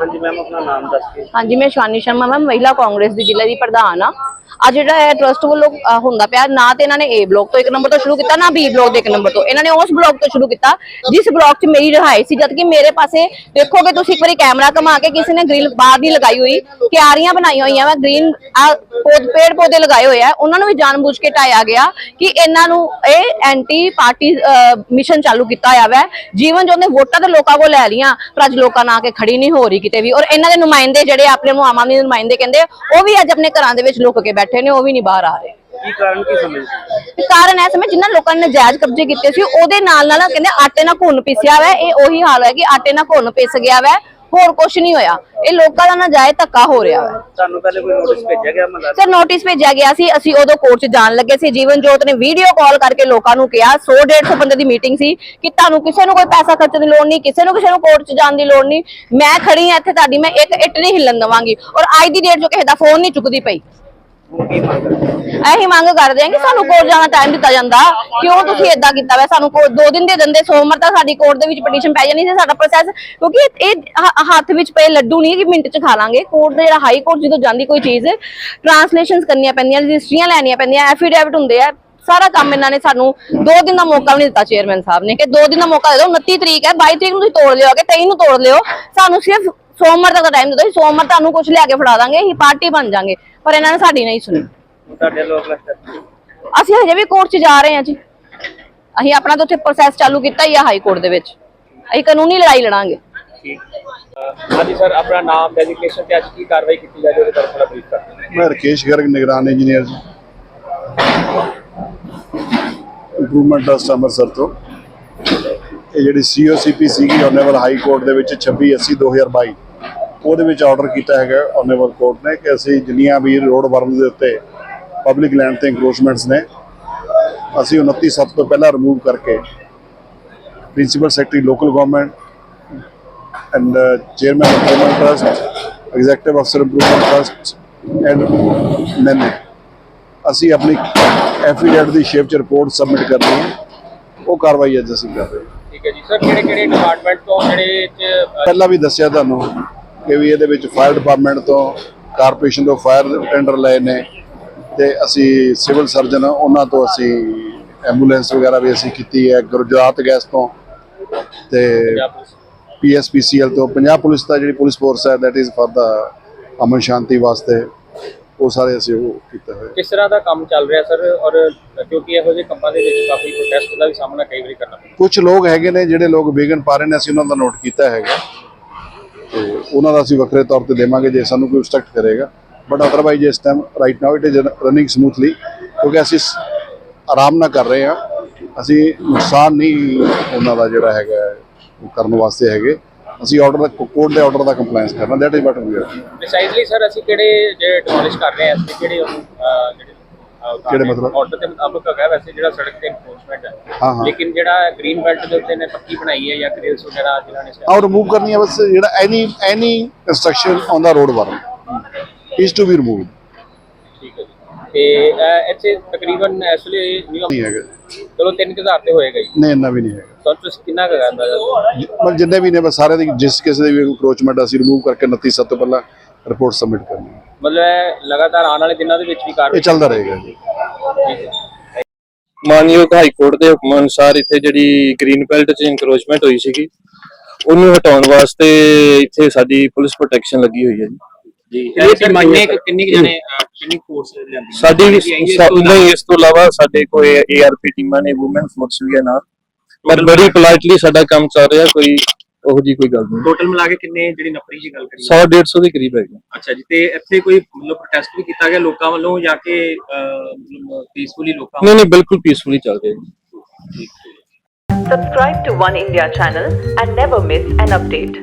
ਹਾਂਜੀ ਮੈਮ ਆਪਣਾ ਨਾਮ ਦੱਸ ਕੇ ਹਾਂਜੀ, ਮੈਂ ਸ਼ਾਨੀ ਸ਼ਰਮਾ ਮੈਮ ਮਹਿਲਾ ਕਾਂਗਰਸ ਦੀ ਜ਼ਿਲ੍ਹਾ ਦੀ ਪ੍ਰਧਾਨ ਆ ਆ ਜਿਹੜਾ ਹੈ ਟਰਸਟ ਵੱਲੋਂ ਅ, ਹੁੰਦਾ ਪਿਆ ਨਾ ਤੇ ਇਹਨਾਂ ਨੇ ਏ ਬਲਾਕ ਤੋਂ ਇੱਕ ਨੰਬਰ ਤੋਂ ਸ਼ੁਰੂ ਕੀਤਾ ਨਾ ਬੀ ਬਲਾਕ ਦੇ ਇੱਕ ਨੰਬਰ ਤੋਂ। ਇਹਨਾਂ ਨੇ ਉਸ ਬਲਾਕ ਤੋਂ ਸ਼ੁਰੂ ਕੀਤਾ ਜਿਸ ਬਲਾਕ 'ਚ ਮੇਰੀ ਰਿਹਾਇਸ਼ ਸੀ ਜਦਕਿ ਮੇਰੇ ਪਾਸੇ ਦੇਖੋਗੇ ਤੁਸੀਂ ਇੱਕ ਵਾਰੀ ਕੈਮਰਾ ਘੁਮਾ ਕੇ ਕਿਸੇ ਨੇ ਗ੍ਰਿਲ ਬਾਹਰ ਦੀ ਲਗਾਈ ਹੋਈ ਕਿਆਰੀਆਂ ਬਣਾਈਆਂ ਹੋਈਆਂ ਵਾ ਗ੍ਰੀਨ ਪੇੜ ਪੌਦੇ ਲਗਾਏ ਹੋਏ ਆ ਉਹਨਾਂ ਨੂੰ ਵੀ ਜਾਣਬੁੱਝ ਕੇ ਢਾਇਆ ਗਿਆ ਕਿ ਇਹਨਾਂ ਨੂੰ ਇਹ ਐਂਟੀ ਪਾਰਟੀ ਮਿਸ਼ਨ ਚਾਲੂ ਕੀਤਾ ਹੋਇਆ ਵੈ। ਜੀਵਨ ਜੋ ਨੇ ਵੋਟਾਂ ਤੇ ਲੋਕਾਂ ਕੋਲ ਲੈ ਲੀਆਂ ਪਰ ਅੱਜ ਲੋਕਾਂ ਨਾਲ ਆ ਕੇ ਖੜੀ ਨਹੀਂ ਹੋ ਰਹੀ ਕਿਤੇ ਵੀ। ਔਰ ਇਹਨਾਂ ਦੇ ਨੁਮਾਇੰਦੇ ਜਿਹੜੇ ਆਪਣੇ ਨੂੰ ਆਮ ਆਦਮੀ ਦੇ ਨੁਮਾਇੰਦੇ ਕਹਿੰਦੇ ਆ, ਉਹ ਵੀ ਅੱਜ ਆਪਣੇ ਘਰਾਂ ਦੇ ਵਿੱਚ ਲੁੱਕ ਕੇ ਬੈਠੇ ਨੇ ਉਹ ਵੀ ਨਹੀਂ ਬਾਹਰ ਆ ਰਹੇ। ਕੀ ਕਾਰਨ ਕੀ ਸਮਝਦੇ ਕਾਰਨ ਐ ਸਮੇਂ ਜਿਨ੍ਹਾਂ ਲੋਕਾਂ ਨੇ ਨਜਾਇਜ਼ ਕਬਜ਼ੇ ਕੀਤੇ ਸੀ ਉਹਦੇ ਨਾਲ ਨਾਲ ਕਹਿੰਦੇ ਆਟੇ ਨਾਲ ਘੁੰਨ ਪਿਸਿਆ ਵਾ ਇਹ ਉਹੀ ਹਾਲ ਹੈ ਕਿ ਆਟੇ ਨਾਲ ਘੁੰਨ ਪਿਸ ਗਿਆ ਵਾ ਹੋਰ ਕੁਝ ਨਹੀਂ ਹੋਇਆ। ਇਹ ਲੋਕਾਂ ਦਾ ਨਜਾਇਜ਼ ਧੱਕਾ ਹੋ ਰਿਹਾ ਵਾ। ਤੁਹਾਨੂੰ ਪਹਿਲੇ ਕੋਈ ਨੋਟਿਸ ਭੇਜਿਆ ਗਿਆ ਮਤਲਬ ਸਰ ਨੋਟਿਸ ਭੇਜਿਆ ਗਿਆ ਸੀ ਅਸੀਂ ਉਦੋਂ ਕੋਰਟ 'ਚ ਜਾਣ ਲੱਗੇ ਸੀ ਜੀਵਨ ਜੋਤ ਨੇ ਵੀਡੀਓ ਕਾਲ ਕਰਕੇ ਲੋਕਾਂ ਨੂੰ ਕਿਹਾ 100 150 ਬੰਦੇ ਦੀ ਮੀਟਿੰਗ ਸੀ ਕਿ ਤੁਹਾਨੂੰ ਕਿਸੇ ਨੂੰ ਕੋਈ ਪੈਸਾ ਖਰਚਣ ਦੀ ਲੋੜ ਨਹੀਂ ਕਿਸੇ ਨੂੰ ਕਿਸੇ ਨੂੰ ਕੋਰਟ 'ਚ ਜਾਣ ਦੀ ਲੋੜ ਨਹੀਂ। ਮੈਂ ਖੜੀ ਹਾਂ ਇੱਥੇ ਤੁਹਾਡੀ ਮੈਂ ਇੱਕ ਇੱਟ ਨਹੀਂ ਹਿੱਲਣ ਦਵਾਂਗੀ। ਔਰ ਅੱਜ ਦੀ ਡੇਟ 'ਚ ਕਿਸੇ ਦਾ ਫੋਨ ਨਹੀਂ ਚੁੱਕਦੀ ਪਈ। ਹੁਣ ਮੰਗ ਕਰਦੇ ਹਾਂ ਕਿ ਸਾਨੂੰ ਕੋਰਟ ਜਾਣਾ ਟਾਈਮ ਦਿੱਤਾ ਜਾਂਦਾ। ਕਿਉਂ ਤੁਸੀਂ ਇਦਾਂ ਕੀਤਾ ਵੈ? ਸਾਨੂੰ ਕੋਰਟ ਦੋ ਦਿਨ ਦੇ ਦਿੰਦੇ ਸੋਮਵਾਰ ਤੱਕ ਸਾਡੀ ਕੋਰਟ ਦੇ ਵਿੱਚ ਪਟੀਸ਼ਨ ਪੈ ਜਾਣੀ ਸੀ, ਸਾਡਾ ਪ੍ਰੋਸੈਸ ਕਿਉਂਕਿ ਇਹ- ਹੱਥ ਵਿੱਚ ਪਏ ਲੱਡੂ ਨਹੀਂ ਕਿ ਮਿੰਟ 'ਚ ਖਾ ਲਾਂਗੇ। ਕੋਰਟ ਦੇ ਜਿਹੜਾ ਹਾਈ ਕੋਰਟ ਜਦੋਂ ਜਾਂਦੀ ਕੋਈ ਚੀਜ਼ ਟ੍ਰਾਂਸਲੇਸ਼ਨਸ ਕਰਨੀਆਂ ਪੈਂਦੀਆਂ ਰਜਿਸਟਰੀਆਂ ਲੈਣੀਆਂ ਪੈਂਦੀਆਂ ਐਫੀਡੇਵਿਟ ਹੁੰਦੇ ਆ। ਸਾਰਾ ਕੰਮ ਇਹਨਾਂ ਨੇ ਸਾਨੂੰ 2 ਦਿਨ ਦਾ ਮੌਕਾ ਵੀ ਨਹੀਂ ਦਿੱਤਾ ਚੇਅਰਮੈਨ ਸਾਹਿਬ ਨੇ ਕਿ 2 ਦਿਨ ਦਾ ਮੌਕਾ ਦੇ ਦਿਓ। 29 ਤਰੀਕ ਹੈ 22 ਤਰੀਕ ਨੂੰ ਤੁਸੀਂ ਤੋੜ ਲਿਓਗੇ 23 ਨੂੰ ਤੋੜ ਲਿਓ। ਸਾਨੂੰ ਸਿਰਫ ਸੋਮਵਾਰ ਤੱਕ ਦਾ ਟਾਈਮ ਦੇ ਦਿਓ ਅਸੀਂ ਸੋਮਵਾਰ ਤੁਹਾਨੂੰ ਕੁਝ ਲਿਆ ਕੇ ਫੜਾ ਦਾਂਗੇ ਅਸੀਂ ਪਾਰਟੀ ਬਣ ਜਾਾਂਗੇ ਪਰ ਇਹਨਾਂ ਨੇ ਸਾਡੀ ਨਹੀਂ ਸੁਣੀ। ਤੁਹਾਡੇ ਲੋਕ ਲੱਗਦਾ ਅਸੀਂ ਹਜੇ ਵੀ ਕੋਰਟ 'ਚ ਜਾ ਰਹੇ ਹਾਂ ਜੀ। ਅਸੀਂ ਆਪਣਾ ਤਾਂ ਉੱਥੇ ਪ੍ਰੋਸੈਸ ਚਾਲੂ ਕੀਤਾ ਹੀ ਆ ਹਾਈ ਕੋਰਟ ਦੇ ਵਿੱਚ। ਅਸੀਂ ਕਾਨੂੰਨੀ ਲੜਾਈ ਲੜਾਂਗੇ। ਠੀਕ। ਹਾਂਜੀ ਸਰ ਆਪਣਾ ਨਾਮ ਡੈਜ਼ਿਗਨੇਸ਼ਨ ਤੇ ਅੱਜ ਕੀ ਕਾਰਵਾਈ ਕੀਤੀ ਜਾ ਰਹੀ ਹੈ ਉਹਦੇ ਬਾਰੇ ਥੋੜਾ ਬਰੀਫ ਕਰਦੇ ਮੈਂ ਰਕੇਸ਼ ਗਰਗ ਨਿਗਰਾਨ engineer ji. Improvement trust Amritsar ਤੋਂ। ਇਹ ਜਿਹੜੀ ਸੀਓਸੀਪੀ ਸੀਗੀ ਆਨਰੇਬਲ ਹਾਈ ਕੋਰਟ ਦੇ ਵਿੱਚ 26 80 2022 ਉਹਦੇ ਵਿੱਚ ਆਰਡਰ ਕੀਤਾ ਹੈਗਾ ਆਨਰੇਬਲ ਕੋਰਟ ਨੇ ਕਿ ਅਸੀਂ ਜਿੰਨੀਆਂ ਵੀ ਰੋਡ ਵਰਮ ਦੇ ਉੱਤੇ ਪਬਲਿਕ ਲੈਂਡ ਤੇ ਇੰਕਰੋਚਮੈਂਟਸ ਨੇ ਅਸੀਂ 29 ਸੱਤ ਤੋਂ ਪਹਿਲਾਂ ਰਿਮੂਵ ਕਰਕੇ principal secretary local government and chairman of government trust executive ਅਫਸਰ ਇੰਪਰੂਵਮੈਂਟ ਟਰਸਟ ਐਂਡ ਮੈਨੇ ਅਸੀਂ ਆਪਣੀ ਐਫੀਡੇਵਿਟ ਦੀ ਸ਼ੇਪ ਚ ਰਿਪੋਰਟ ਸਬਮਿਟ ਕਰਨੀ ਹੈ। ਉਹ ਕਾਰਵਾਈ ਅੱਜ ਅਸੀਂ ਕਰ ਰਹੇ ਹਾਂ। ਠੀਕ ਹੈ ਜੀ। ਸਰ ਕਿਹੜੇ ਕਿਹੜੇ ਡਿਪਾਰਟਮੈਂਟ ਤੋਂ ਜਿਹੜੇ ਪਹਿਲਾਂ ਵੀ ਦੱਸਿਆ ਤੁਹਾਨੂੰ। ਕਿ ਵੀ ਇਹਦੇ ਵਿੱਚ ਫਾਇਰ ਡਿਪਾਰਟਮੈਂਟ ਤੋਂ ਕਾਰਪੋਰੇਸ਼ਨ ਤੋਂ ਫਾਇਰ ਟੈਂਡਰ ਲਏ ਨੇ ਤੇ ਅਸੀਂ ਸਿਵਲ ਸਰਜਨ ਉਹਨਾਂ ਤੋਂ ਅਸੀਂ ਐਂਬੂਲੈਂਸ ਵਗੈਰਾ ਵੀ ਅਸੀਂ ਕੀਤੀ ਹੈ ਗੁਜਰਾਤ ਗੈਸ ਤੋਂ ਤੇ ਪੀਐਸਪੀਸੀਐਲ ਤੋਂ ਪੰਜਾਬ ਪੁਲਿਸ ਦਾ ਜਿਹੜੀ ਪੁਲਿਸ ਫੋਰਸ ਹੈ ਦੈਟ ਇਜ਼ ਫॉर ਦਾ ਅਮਨ ਸ਼ਾਂਤੀ ਵਾਸਤੇ ਉਹ ਸਾਰੇ ਅਸੀਂ ਉਹ ਕੀਤਾ ਹੋਇਆ ਕਿਸ ਤਰ੍ਹਾਂ ਦਾ ਕੰਮ ਚੱਲ ਰਿਹਾ ਸਰ? ਔਰ ਕਿਉਂਕਿ ਇਹੋ ਜਿਹੇ ਕੰਮਾਂ ਦੇ ਵਿੱਚ ਕਾਫੀ ਪ੍ਰੋਟੈਸਟ ਦਾ ਵੀ ਸਾਹਮਣਾ ਕਈ ਵਾਰੀ ਕਰਨਾ ਪੈਂਦਾ। ਕੁਝ ਲੋਕ ਹੈਗੇ ਨੇ ਜਿਹੜੇ ਲੋਕ ਵਿਗਨ ਪਾ ਰਹੇ ਨੇ ਅਸੀਂ ਉਹਨਾਂ ਦਾ ਨੋਟ ਕੀਤਾ ਹੈਗਾ। ਉਹਨਾਂ ਦਾ ਅਸੀਂ ਵੱਖਰੇ ਤੌਰ ਤੇ ਦੇਵਾਂਗੇ ਜੇ ਸਾਨੂੰ ਕੋਈ obstruct ਕਰੇਗਾ। ਬਟ ਅਦਰਵਾਈਜ਼ ਇਸ time right now it is running smoothly ਕਿਉਂਕਿ ਅਸੀਂ ਆਰਾਮ ਨਾਲ ਕਰ ਰਹੇ ਹਾਂ। ਅਸੀਂ ਨੁਕਸਾਨ ਨਹੀਂ ਉਹਨਾਂ ਦਾ ਜਿਹੜਾ ਹੈਗਾ ਉਹ ਕਰਨ ਵਾਸਤੇ ਹੈਗੇ। ਅਸੀਂ ਆਰਡਰ ਦਾ ਕੋਰਟ ਦੇ ਆਰਡਰ ਦਾ ਕੰਪਲਾਈਂਸ ਕਰਨਾ that is what we are precisely sir ਅਸੀਂ ਕਿਹੜੇ, ਜਿਹੜੇ ਡਿਮੋਲਿਸ਼ ਕਰ ਰਹੇ ਹਾਂ, ਅਸੀਂ ਕਿਹੜੇ ਉਹਨੂੰ ਕਿਹੜੇ ਮਤਲਬ? ਆਰਡਰ ਦੇ ਮੁਤਾਬਕ ਹੈਗਾ ਵੈਸੇ ਜਿਹੜਾ ਸੜਕ ਤੇ ਇਨਫੋਰਸਮੈਂਟ ਹੈ। ਲੇਕਿਨ ਜਿਹੜਾ ਗ੍ਰੀਨ ਬੈਲਟ ਦੇ ਉੱਤੇ ਨੇ ਪੱਕੀ ਬਣਾਈ ਹੈ ਜਾਂ ਗ੍ਰਿਲਸ ਵਗੈਰਾ ਜਿਨ੍ਹਾਂ ਨੇ ਆਉ ਰਿਮੂਵ ਕਰਨੀ ਹੈ ਬਸ ਜਿਹੜਾ any any construction on the road ਵਰਨ ਇਜ਼ ਟੂ ਬੀ ਰਿਮੂਵਡ ਠੀਕ ਹੈ ਜੀ। ਤੇ ਇੱਥੇ ਤਕਰੀਬਨ ਇਸ ਵੇਲੇ ਨਹੀਂ ਹੈਗਾ। ਚਲੋ 3000 ਤੇ ਹੋਏਗਾ ਜੀ। ਨਹੀਂ ਇੰਨਾ ਵੀ ਨਹੀਂ ਹੈਗਾ। ਤੁਸੀਂ ਕਿੰਨਾ ਕਰਦਾ ਮਤਲਬ ਜਿੰਨੇ ਵੀ ਨੇ ਬਸ ਸਾਰੇ ਦੀ ਜਿਸ ਕਿਸੇ ਦੀ ਵੀ ਅਪਰੋਚਮੈਂਟ ਅਸੀਂ ਰਿਮੂਵ ਕਰਕੇ 29 ਸੱਤ ਤੋਂ ਪਹਿਲਾਂ ਰਿਪੋਰਟ ਸਬਮਿਟ ਕਰਨੀ ਹੈ। ਮਤਲਬ ਇਹ ਲਗਾਤਾਰ ਆਉਣ ਵਾਲੇ ਦਿਨਾਂ ਦੇ ਵਿੱਚ ਵੀ ਇਹ ਕਾਰਵਾਈ ਚੱਲਦਾ ਰਹੇਗਾ ਜੀ। ਠੀਕ ਹੈ। ਮਾਨਯੋਗ ਹਾਈ ਕੋਰਟ ਦੇ ਹੁਕਮ ਅਨੁਸਾਰ ਇੱਥੇ ਜਿਹੜੀ ਗ੍ਰੀਨ ਬੈਲਟ 'ਚ ਇਨਕਰੋਚਮੈਂਟ ਹੋਈ ਸੀਗੀ ਉਹਨੂੰ ਹਟਾਉਣ ਵਾਸਤੇ ਇੱਥੇ ਸਾਡੀ ਪੁਲਿਸ ਪ੍ਰੋਟੈਕਸ਼ਨ ਲੱਗੀ ਹੋਈ ਹੈ ਜੀ। ਜੀ ਇਹ ਕਿੰਨੇ ਕੁ- ਕਿੰਨੀ ਕੁ ਜਣੇ ਅਹ, ਕਿੰਨੀ ਫੋਰਸ ਲਿਆਂਦੀ? ਸਾਡੀ ਜੀ, ਸਾ- ਨਹੀਂ ਇਸ ਤੋਂ ਇਲਾਵਾ ਸਾਡੇ ਕੋਈ ਏਆਰਪੀ ਟੀਮਾਂ ਨੇ ਔਮਨ ਫੋਰਸ ਵੀ ਹੈ ਨਾਲ। ਪਰ ਬੜੀ ਪੋਲਾਈਟਲੀ ਸਾਡਾ ਕੰਮ ਚੱਲ ਰਿਹਾ ਕੋਈ ਉਹੋ ਜੀ ਕੋਈ ਗੱਲ ਨਹੀਂ। ਟੋਟਲ ਮਿਲਾ ਕੇ ਕਿੰਨੇ ਜਿਹੜੀ ਨਫਰੀ ਦੀ ਗੱਲ ਕਰੀਏ? 100 150 ਦੇ ਕਰੀਬ ਹੈਗੇ। ਅੱਛਾ ਜੀ ਤੇ ਇੱਥੇ ਕੋਈ ਮਤਲਬ ਪ੍ਰੋਟੈਸਟ ਵੀ ਕੀਤਾ ਗਿਆ ਲੋਕਾਂ ਵੱਲੋਂ ਜਾਂ ਕਿ ਮਤਲਬ ਪੀਸਫੁਲੀ ਲੋਕਾਂ ਨਹੀਂ ਨਹੀਂ ਬਿਲਕੁਲ ਪੀਸਫੁਲੀ ਚੱਲ ਰਿਹਾ ਜੀ। Subscribe to One India channel and never miss an update.